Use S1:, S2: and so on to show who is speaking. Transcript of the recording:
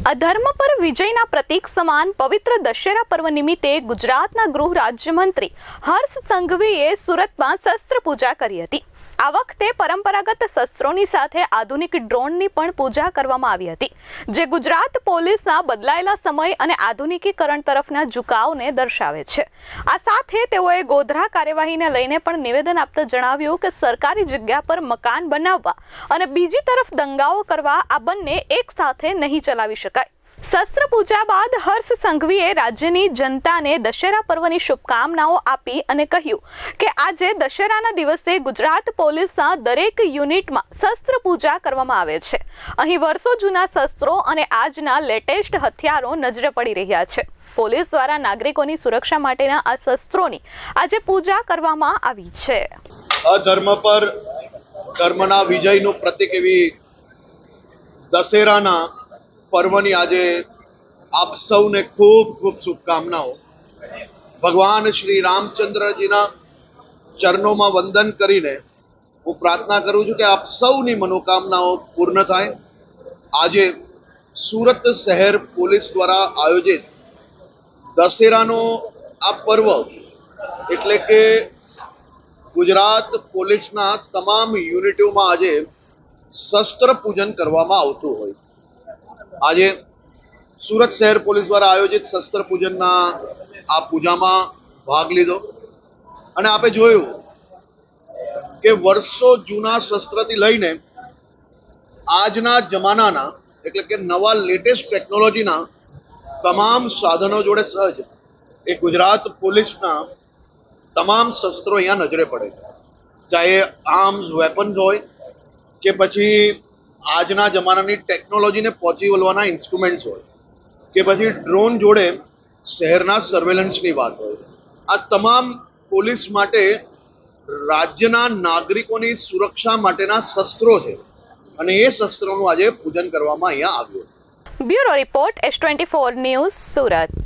S1: અધર્મ પર વિજયના પ્રતીક સમાન પવિત્ર દશેરા પર્વ નિમિત્તે ગુજરાતના ગૃહ રાજ્યમંત્રી હર્ષ સંઘવીએ સુરતમાં શસ્ત્ર પૂજા કરી હતી. આ વખતે પરંપરાગત શસ્ત્રોની સાથે આધુનિક ડ્રોનની પણ પૂજા કરવામાં આવી હતી, જે ગુજરાત પોલીસના બદલાયેલા સમય અને આધુનિકીકરણ તરફના ઝુકાવને દર્શાવે છે. આ સાથે તેઓએ ગોધરા કાર્યવાહીને લઈને પણ નિવેદન આપતા જણાવ્યું કે સરકારી જગ્યા પર મકાન બનાવવા અને બીજી તરફ દંગાઓ કરવા આ બંને એક સાથે નહીં ચલાવી શકાય. શસ્ત્ર પૂજા બાદ હર્ષ સંઘવીએ રાજ્યની જનતાને દશેરા પર્વની શુભકામનાઓ આપી અને કહ્યું કે આજે દશેરાના દિવસે ગુજરાત પોલીસના દરેક યુનિટમાં શસ્ત્ર પૂજા કરવામાં આવે છે. અહીં વર્ષો જૂના શસ્ત્રો અને આજના લેટેસ્ટ હથિયારો નજરે પડી રહ્યા છે. પોલીસ દ્વારા નાગરિકોની સુરક્ષા માટેના આ શસ્ત્રોની આજે પૂજા કરવામાં આવી છે.
S2: અધર્મ પર ધર્મના વિજયનું પ્રતીક એવી દશેરાના પર્વની આજે આપ સૌને ખૂબ ખૂબ શુભકામનાઓ. ભગવાન શ્રી રામચંદ્રજીના ચરણોમાં વંદન કરીને હું પ્રાર્થના કરું છું કે આપ સૌની મનોકામનાઓ પૂર્ણ થાય. આજે સુરત શહેર પોલીસ દ્વારા આયોજિત દશેરાનો આ પર્વ એટલે કે ગુજરાત પોલીસના તમામ યુનિટોમાં આજે શસ્ત્ર પૂજન કરવામાં આવતું હોય. આજે સુરત શહેર પોલીસ દ્વારા આયોજિત શસ્ત્ર પૂજનના આ પૂજામાં ભાગ લીધો. અને આપે જોયું કે વર્ષો જૂના શસ્ત્રથી લઈને આજના જમાનાના, એટલે કે નવા લેટેસ્ટ ટેકનોલોજીના તમામ સાધનો જોડે સહજ એ ગુજરાત પોલીસના તમામ શસ્ત્રો અહીંયા નજરે પડે. છે ચાહે આર્મ્સ વેપન્સ હોય કે પછી આજના જમાનાની ટેકનોલોજીને પહોંચી વળવાના ઇન્સ્ટ્રુમેન્ટ્સ હોય કે પછી ડ્રોન જોડે શહેરના સર્વેલન્સની વાત હોય. આ તમામ પોલીસ માટે રાજ્યના નાગરિકોની સુરક્ષા માટેના શસ્ત્રો છે અને એ શસ્ત્રોનું આજે પૂજન કરવામાં અહીંયા આવ્યું.
S1: Bureau report S twenty four news Surat.